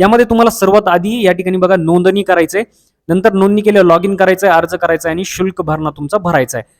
यामध्ये तुम्हाला सर्वात आधी या ठिकाणी बघा नोंदणी करायचंय. नंतर नोंदणी केल्यावर लॉग इन करायचंय अर्ज करायचा आहे आणि शुल्क भरणा तुमचा भरायचा आहे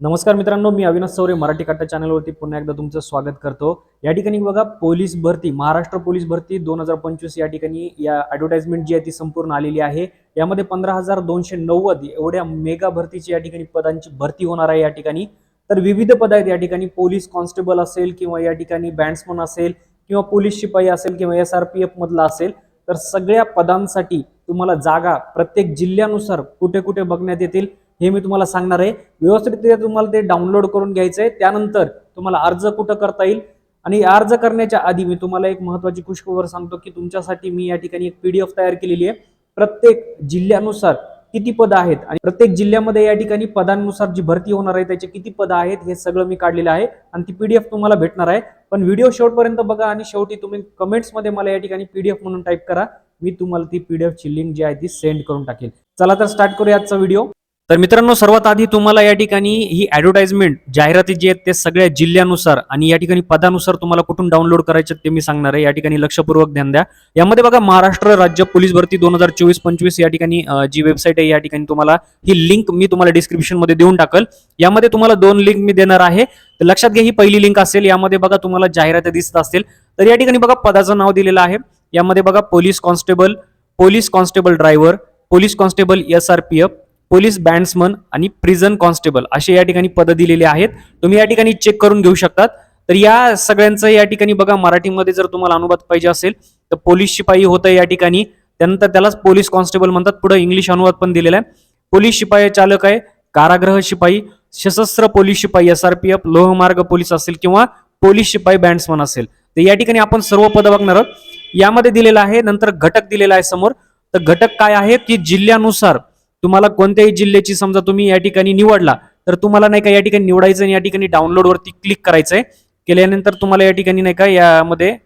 नमस्कार मित्रांनो मी अविनाश सौरे मराठी कट्टा चॅनलवरती पुन्हा एकदा तुमचं स्वागत करतो. या ठिकाणी बघा पोलीस भरती महाराष्ट्र पोलीस भरती दोन हजार पंचवीस या ठिकाणी या ऍडव्हर्टाइजमेंट जी आहे ती संपूर्ण आलेली आहे. यामध्ये पंधरा हजार दोनशे नव्वद एवढ्या मेगा भरतीची या ठिकाणी पदांची भरती होणार आहे या ठिकाणी. तर विविध पद आहेत या ठिकाणी पोलीस कॉन्स्टेबल असेल किंवा या ठिकाणी बँड्समन असेल किंवा पोलीस शिपाई असेल किंवा एस आर पी एफ मधला असेल तर सगळ्या पदांसाठी तुम्हाला जागा प्रत्येक जिल्ह्यानुसार कुठे कुठे बघण्यात येतील हे मी तुम्हाला सांगणार आहे. व्यवस्थितरित्या तुम्हाला ते डाउनलोड करून घ्यायचं आहे. त्यानंतर तुम्हाला अर्ज कुठं करता येईल? आणि अर्ज करण्याच्या आधी मी तुम्हाला एक महत्वाची खुशखबर सांगतो की तुमच्यासाठी मी या ठिकाणी एक पीडीएफ तयार केलेली आहे. प्रत्येक जिल्ह्यानुसार किती पदं आहेत? आणि प्रत्येक जिल्ह्यामध्ये या ठिकाणी पदांनुसार जी भरती होणार आहे त्याचे किती पदं आहेत हे सगळं मी काढलेलं आहे. आणि ती पीडीएफ तुम्हाला भेटणार आहे. पण व्हिडिओ शेवटपर्यंत बघा आणि शेवटी तुम्ही कमेंट्समध्ये मला या ठिकाणी पीडीएफ म्हणून टाईप करा. मी तुम्हाला ती पीडीएफची लिंक जी आहे ती सेंड करून टाकेल. चला तर स्टार्ट करूया आजचा व्हिडिओ तर मित्रांनो सर्वात आधी तुम्हाला या ठिकाणी ही ऍडव्हर्टाइजमेंट जाहिराती जी आहेत ते सगळ्या जिल्ह्यानुसार आणि या ठिकाणी पदानुसार तुम्हाला कुठून डाउनलोड करायचे ते मी सांगणार आहे. या ठिकाणी लक्षपूर्वक ध्यान द्या. यामध्ये बघा महाराष्ट्र राज्य पोलीस भरती दोन हजार चोवीस पंचवीस या ठिकाणी जी वेबसाईट आहे या ठिकाणी तुम्हाला ही लिंक मी तुम्हाला डिस्क्रिप्शनमध्ये देऊन टाकल. यामध्ये तुम्हाला दोन लिंक मी देणार आहे. तर लक्षात घ्या ही पहिली लिंक असेल यामध्ये बघा तुम्हाला जाहिराती दिसत असतील. तर या ठिकाणी बघा पदाचं नाव दिलेलं आहे. यामध्ये बघा police constable police constable driver police constable S R P F police bandsman आणि प्रिझन कॉन्स्टेबल असे या ठिकाणी पदं दिलेले आहेत. तुम्ही या ठिकाणी चेक करून घेऊ शकतात. तर या सगळ्यांचं या ठिकाणी बघा मराठीमध्ये जर तुम्हाला अनुवाद पाहिजे असेल तर पोलीस शिपाई होतं या ठिकाणी. त्यानंतर त्यालाच पोलीस कॉन्स्टेबल म्हणतात. पुढे इंग्लिश अनुवाद पण दिलेला आहे. पोलीस शिपाई चालक आहे कारागृह शिपाई सशस्त्र पोलीस शिपाई एस आर पी एफ लोहमार्ग पोलीस असेल किंवा पोलीस शिपाई बँड्समन असेल. तर या ठिकाणी आपण सर्व पद बघणार आहोत. यामध्ये दिलेलं आहे नंतर घटक दिलेला आहे समोर. तर घटक काय आहे की जिल्ह्यानुसार तुम्हाला कोणत्याही जिल्ह्याची समजा तुम्ही या ठिकाणी निवडला तर तुम्हाला नाही का या ठिकाणी निवडायचं आणि या ठिकाणी डाउनलोडवरती क्लिक करायचं आहे केल्यानंतर तुम्हाला या ठिकाणी नाही का यामध्ये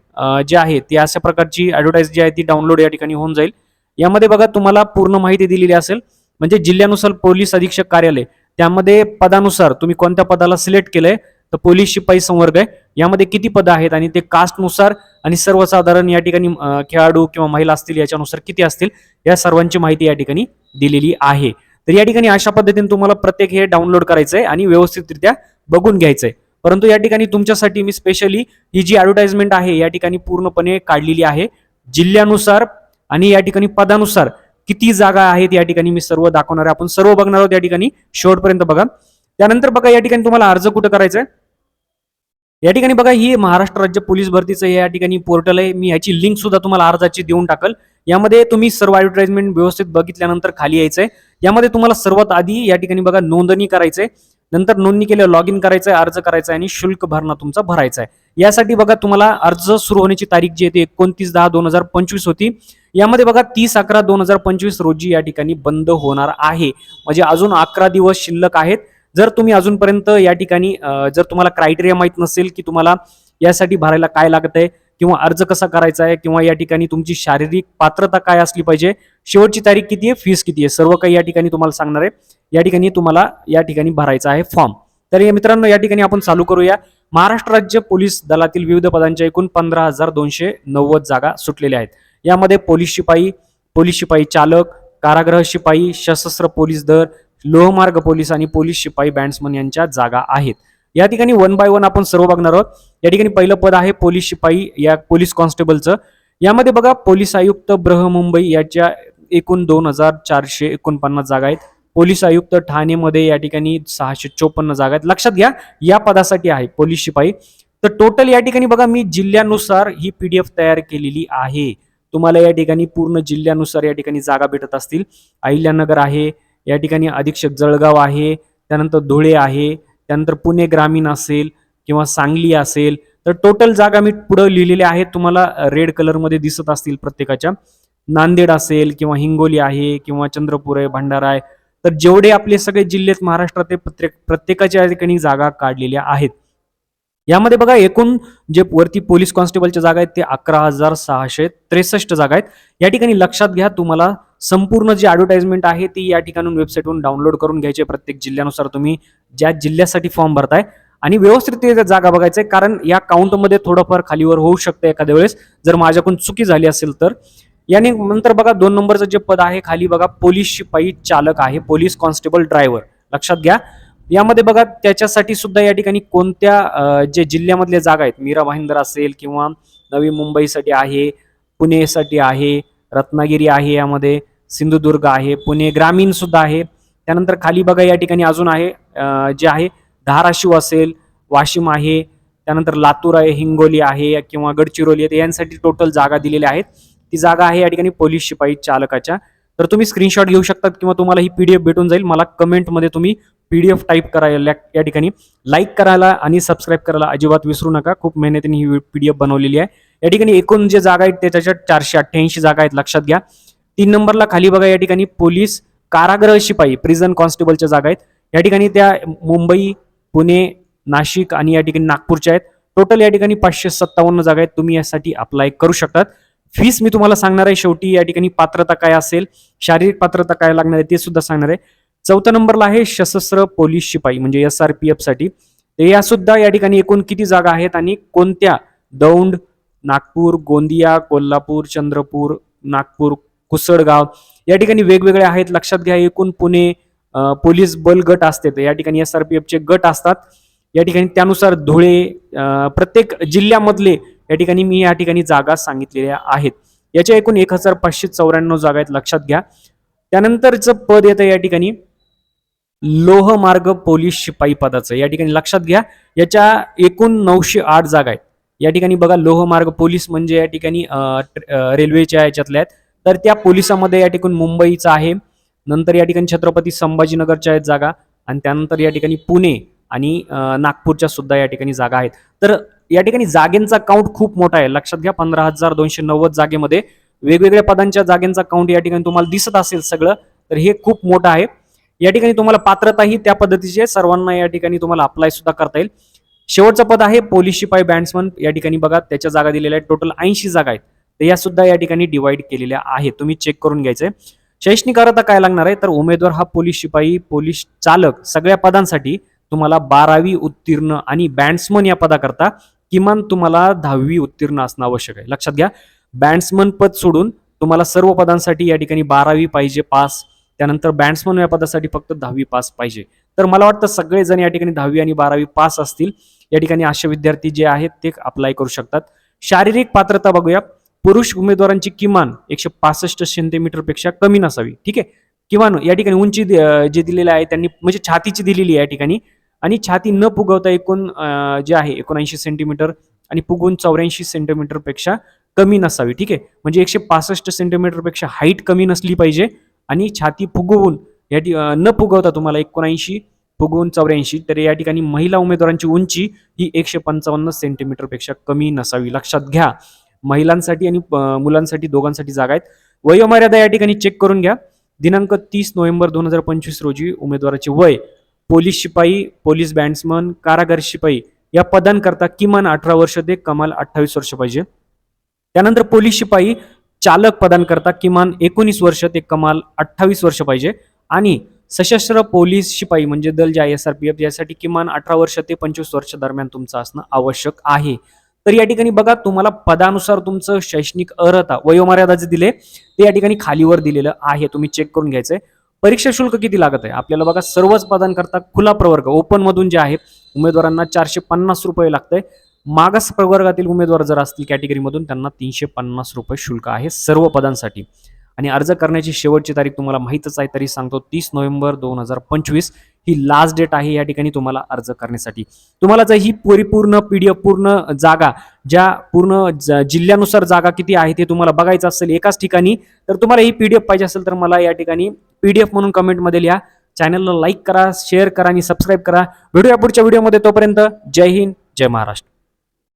जे आहे ती अशा प्रकारची ॲडव्हर्टाईज जी आहे ती डाउनलोड या ठिकाणी होऊन जाईल. यामध्ये बघा तुम्हाला पूर्ण माहिती दिलेली असेल म्हणजे जिल्ह्यानुसार पोलीस अधीक्षक कार्यालय त्यामध्ये पदानुसार तुम्ही कोणत्या पदाला सिलेक्ट केलंय तर पोलीस शिपाई संवर्ग आहे. यामध्ये किती पदं आहेत आणि ते कास्टनुसार आणि सर्वसाधारण या ठिकाणी खेळाडू किंवा महिला असतील याच्यानुसार किती असतील या सर्वांची माहिती या ठिकाणी दिलेली आहे. तर या ठिकाणी अशा पद्धतीने तुम्हाला प्रत्येक हे डाउनलोड आहे आणि व्यवस्थितरित्या बघून घ्यायचंय परंतु या ठिकाणी तुमच्यासाठी मी स्पेशली ही जी ॲडव्हर्टाईजमेंट आहे या ठिकाणी पूर्णपणे काढलेली आहे. जिल्ह्यानुसार आणि या ठिकाणी पदानुसार किती जागा आहेत या ठिकाणी मी सर्व दाखवणार आहे. आपण सर्व बघणार आहोत या ठिकाणी शेवटपर्यंत बघा. त्यानंतर बघा या ठिकाणी तुम्हाला अर्ज कुठं करायचा आहे? या ठिकाणी बघा ही महाराष्ट्र राज्य पोलीस भरतीचं या ठिकाणी पोर्टल आहे. मी याची लिंक सुद्धा तुम्हाला अर्जाची देऊन टाकल. यामध्ये तुम्ही सर्व ऍडव्हर्टाइजमेंट व्यवस्थित बघितल्यानंतर खाली यायचंय. यामध्ये तुम्हाला सर्वात आधी या ठिकाणी बघा नोंदणी करायचंय. नंतर नोंदणी केल्यावर लॉग इन करायचंय अर्ज करायचा आहे आणि शुल्क भरणा तुमचा भरायचा आहे यासाठी बघा तुम्हाला अर्ज सुरू होण्याची तारीख जी आहे ती एकोणतीस दहा दोन हजार पंचवीस होती. यामध्ये बघा तीस अकरा दोन हजार पंचवीस रोजी या ठिकाणी बंद होणार आहे. म्हणजे अजून अकरा दिवस शिल्लक आहेत. जर तुम्ही अजूनपर्यंत या ठिकाणी जर तुम्हाला क्रायटेरिया माहीत नसेल की तुम्हाला यासाठी भरायला काय लागत आहे किंवा अर्ज कसा करायचा आहे किंवा या ठिकाणी तुमची शारीरिक पात्रता काय असली पाहिजे शेवटची तारीख किती आहे? फीस किती आहे? सर्व काही या ठिकाणी तुम्हाला सांगणार आहे. या ठिकाणी तुम्हाला या ठिकाणी भरायचा आहे फॉर्म तर या मित्रांनो या ठिकाणी आपण चालू करूया. महाराष्ट्र राज्य पोलीस दलातील विविध पदांच्या एकूण पंधरा हजार दोनशे नव्वद जागा सुटलेल्या आहेत. यामध्ये पोलीस शिपाई पोलीस शिपाई चालक कारागृह शिपाई सशस्त्र पोलीस दल लोहमार्ग पोलीस आणि पोलीस शिपाई बँड्समन यांच्या जागा आहेत. या ठिकाणी वन बाय वन आपण सर्व बघणार आहोत. या ठिकाणी पहिलं पद आहे पोलीस शिपाई या पोलीस कॉन्स्टेबलचं. यामध्ये बघा पोलीस आयुक्त बृहमुंबई याच्या एकूण दोन हजार चारशे एकोणपन्नास जागा आहेत. पोलीस आयुक्त ठाणेमध्ये या ठिकाणी सहाशे चोपन्न जागा आहेत. लक्षात घ्या या पदासाठी आहे पोलीस शिपाई. तर टोटल या ठिकाणी बघा मी जिल्ह्यानुसार ही पीडीएफ तयार केलेली आहे. तुम्हाला या ठिकाणी पूर्ण जिल्ह्यानुसार या ठिकाणी जागा भेटत असतील. अहिल्यानगर आहे या ठिकाणी अधीक्षक जळगाव आहे त्यानंतर धुळे आहे त्यानंतर पुणे ग्रामीण असेल किंवा सांगली असेल तर टोटल जागा मी पुढं लिहिलेल्या आहेत. तुम्हाला रेड कलरमध्ये दिसत असतील प्रत्येकाच्या. नांदेड असेल किंवा हिंगोली आहे किंवा चंद्रपूर आहे भंडारा आहे तर जेवढे आपले सगळे जिल्हेत महाराष्ट्रात ते प्रत्येक प्रत्येकाच्या या ठिकाणी जागा काढलेल्या आहेत. यामध्ये बघा एकूण जे वरती पोलीस कॉन्स्टेबलच्या जागा आहेत ते अकरा हजार सहाशे त्रेसष्ट जागा आहेत. या ठिकाणी लक्षात घ्या तुम्हाला संपूर्ण जी ॲडव्हर्टाईजमेंट आहे ती या ठिकाणून वेबसाईटवरून डाउनलोड करून घ्यायची प्रत्येक जिल्ह्यानुसार तुम्ही ज्या जिल्ह्यासाठी फॉर्म भरताय. आणि व्यवस्थित जागा बघायचं आहे कारण या काउंटमध्ये थोडंफार खालीवर होऊ शकतं एखाद्या वेळेस. जर माझ्याकडून चुकी झाली असेल तर. याने नंतर बघा दोन नंबरचं जे पद आहे खाली बघा पोलीस शिपाई चालक आहे पोलीस कॉन्स्टेबल ड्रायव्हर लक्षात घ्या. यामध्ये बघा त्याच्यासाठी सुद्धा या ठिकाणी कोणत्या जे जिल्ह्यामधल्या जागा आहेत मीरा भाईंदर असेल किंवा नवी मुंबईसाठी आहे पुणेसाठी आहे रत्नागिरी आहे यामध्ये. सिंधुदुर्ग आहे पुणे ग्रामीण सुद्धा आहे. त्यानंतर खाली बघा या ठिकाणी अजून आहे जे आहे धाराशिव असेल वाशिम आहे त्यानंतर लातूर आहे हिंगोली आहे किंवा गडचिरोली आहे यांसाठी टोटल जागा दिलेल्या आहेत. ती जागा आहे या ठिकाणी पोलीस शिपाई चालकाच्या. तर तुम्ही स्क्रीनशॉट घेऊ शकतात किंवा तुम्हाला ही पीडीएफ भेटून जाईल. मला कमेंटमध्ये तुम्ही पीडीएफ टाईप करायला या ठिकाणी लाईक करायला आणि सबस्क्राईब करायला अजिबात विसरू नका. खूप मेहनतीने ही पीडीएफ बनवलेली आहे. या ठिकाणी एकूण जे जागा आहेत त्याच्या चारशे अठ्ठ्याऐंशी जागा आहेत. लक्षात घ्या. तीन नंबरला खाली बघा या ठिकाणी पोलीस कारागृह शिपाई प्रिझन कॉन्स्टेबलच्या जागा आहेत. या ठिकाणी त्या मुंबई पुणे नाशिक आणि या ठिकाणी नागपूरच्या आहेत. टोटल या ठिकाणी पाचशे सत्तावन्न जागा आहेत. तुम्ही यासाठी अप्लाय करू शकतात. फीस मी तुम्हाला सांगणार आहे. शेवटी या ठिकाणी पात्रता काय असेल शारीरिक पात्रता काय लागणार आहे ते सुद्धा सांगणार आहे. चौथ्या नंबरला आहे सशस्त्र पोलीस शिपाई म्हणजे एस आर पी एफसाठी. तर या सुद्धा या ठिकाणी एकूण किती जागा आहेत आणि कोणत्या? दौंड नागपूर गोंदिया कोल्हापूर चंद्रपूर नागपूर कुसडगाव या ठिकाणी वेगवेगळे आहेत. लक्षात घ्या एकूण पुणे पोलीस बल गट असते तर या ठिकाणी एस आर पी एफचे गट असतात. या ठिकाणी त्यानुसार धुळे प्रत्येक जिल्ह्यामधले या ठिकाणी मी या ठिकाणी जागा सांगितलेल्या आहेत. याच्या एकूण एक हजार पाचशे चौऱ्याण्णव जागा आहेत लक्षात घ्या. त्यानंतरचं पद येतं या ठिकाणी लोहमार्ग पोलीस शिपाई पदाचं. या ठिकाणी लक्षात घ्या याच्या एकूण नऊशे आठ जागा आहेत. या ठिकाणी बघा लोहमार्ग पोलीस म्हणजे या ठिकाणी रेल्वेच्या याच्यातल्या आहेत. तर त्या पोलिसामध्ये या ठिकाणी मुंबईचं आहे. नंतर या ठिकाणी छत्रपती संभाजीनगरच्या आहेत जागा आणि त्यानंतर या ठिकाणी पुणे आणि नागपूरच्या सुद्धा या ठिकाणी जागा आहेत. तर या ठिकाणी जागेंचा काउंट खूप मोठा आहे. लक्षात घ्या पंधरा हजार दोनशे नव्वद जागेमध्ये वेगवेगळ्या पदांच्या जागेंचा काउंट या ठिकाणी तुम्हाला दिसत असेल सगळं तर हे खूप मोठं आहे. या ठिकाणी तुम्हाला पात्रता ही त्या पद्धतीची आहे. सर्वांना या ठिकाणी तुम्हाला अप्लाय सुद्धा करता येईल. शेवटचं पद आहे पोलीस शिपाई बँड्समन या ठिकाणी बघा त्याच्या जागा दिलेल्या आहेत. टोटल ऐंशी जागा आहेत. तर या सुद्धा या ठिकाणी डिवाइड केलेल्या आहेत. तुम्ही चेक करून घ्यायचंय. शैक्षणिक अर्हता काय लागणार आहे? तर उमेदवार हा पोलीस शिपाई पोलीस चालक सगळ्या पदांसाठी तुम्हाला बारावी उत्तीर्ण आणि बँड्समन या पदाकरता किमान तुम्हाला दहावी उत्तीर्ण असणं आवश्यक आहे. लक्षात घ्या बँड्समन पद सोडून तुम्हाला सर्व पदांसाठी या ठिकाणी बारावी पाहिजे पास त्यानंतर बँड्समन या पदासाठी फक्त दहावी पास पाहिजे. तर मला वाटतं सगळेजण या ठिकाणी दहावी आणि बारावी पास असतील. या ठिकाणी असे विद्यार्थी जे आहेत ते अप्लाय करू शकतात. शारीरिक पात्रता बघूया. पुरुष उमेदवारांची किमान एकशे पासष्ट सेंटीमीटरपेक्षा कमी नसावी. ठीक आहे? किमान या ठिकाणी उंची जे दिलेली आहे त्यांनी म्हणजे छातीची दिलेली आहे या ठिकाणी. आणि छाती न फुगवता एकूण जे आहे एकोणऐंशी सेंटीमीटर आणि फुगवून चौऱ्याऐंशी सेंटीमीटरपेक्षा कमी नसावी. ठीक आहे? म्हणजे एकशे पासष्ट सेंटीमीटरपेक्षा हाईट कमी नसली पाहिजे आणि छाती फुगवून या न फुगवता तुम्हाला एकोणऐंशी फुगवून चौऱ्याऐंशी तर या ठिकाणी महिला उमेदवारांची उंची ही एकशे पंचावन्न सेंटीमीटरपेक्षा कमी नसावी. लक्षात घ्या. महिलांसाठी आणि मुलांसाठी दोघांसाठी जागा आहेत. वयोमर्यादा या ठिकाणी चेक करून घ्या. दिनांक तीस नोव्हेंबर दोन हजार पंचवीस रोजी उमेदवाराचे वय पोलीस शिपाई पोलीस बँड्समन कारागार शिपाई या पदांकरता किमान अठरा वर्ष ते कमाल अठ्ठावीस वर्ष पाहिजे. त्यानंतर पोलीस शिपाई चालक पदांकरता किमान एकोणीस वर्ष ते कमाल अठ्ठावीस वर्ष पाहिजे. आणि सशस्त्र पोलीस शिपाई म्हणजे दल जे I S R P F यासाठी किमान अठरा वर्ष ते पंचवीस वर्ष दरम्यान तुमचं असणं आवश्यक आहे. तर या ठिकाणी बघा तुम्हाला पदानुसार तुमचं शैक्षणिक अर्हता वयोमर्यादा जे दिले ते या ठिकाणी खालीवर दिलेलं आहे तुम्ही चेक करून घ्यायचंय. परीक्षा शुल्क किती लागत आहे? आपल्याला बघा सर्वच पदांकरता खुला प्रवर्ग ओपन मधून जे आहे उमेदवारांना चारशे पन्नास रुपये लागतंय. मागास प्रवर्गातील उमेदवार जर असतील कॅटेगरीमधून त्यांना तीनशे पन्नास रुपये शुल्क आहे सर्व पदांसाठी. आणि अर्ज करण्याची शेवटची तारीख तुम्हाला माहीतच आहे तरी सांगतो तीस नोव्हेंबर दोन हजार पंचवीस ही लास्ट डेट आहे या ठिकाणी तुम्हाला अर्ज करण्यासाठी. तुम्हाला जर ही परिपूर्ण पीडीएफ पूर्ण जागा ज्या पूर्ण ज- जिल्ह्यानुसार जागा किती आहे ते तुम्हाला बघायचं असेल एकाच ठिकाणी तर तुम्हाला ही पीडीएफ पाहिजे असेल तर मला या ठिकाणी पीडीएफ म्हणून कमेंटमध्ये लिहा. चॅनलला लाईक करा शेअर करा आणि सबस्क्राईब करा. भेटूया पुढच्या व्हिडिओमध्ये तोपर्यंत जय हिंद जय महाराष्ट्र.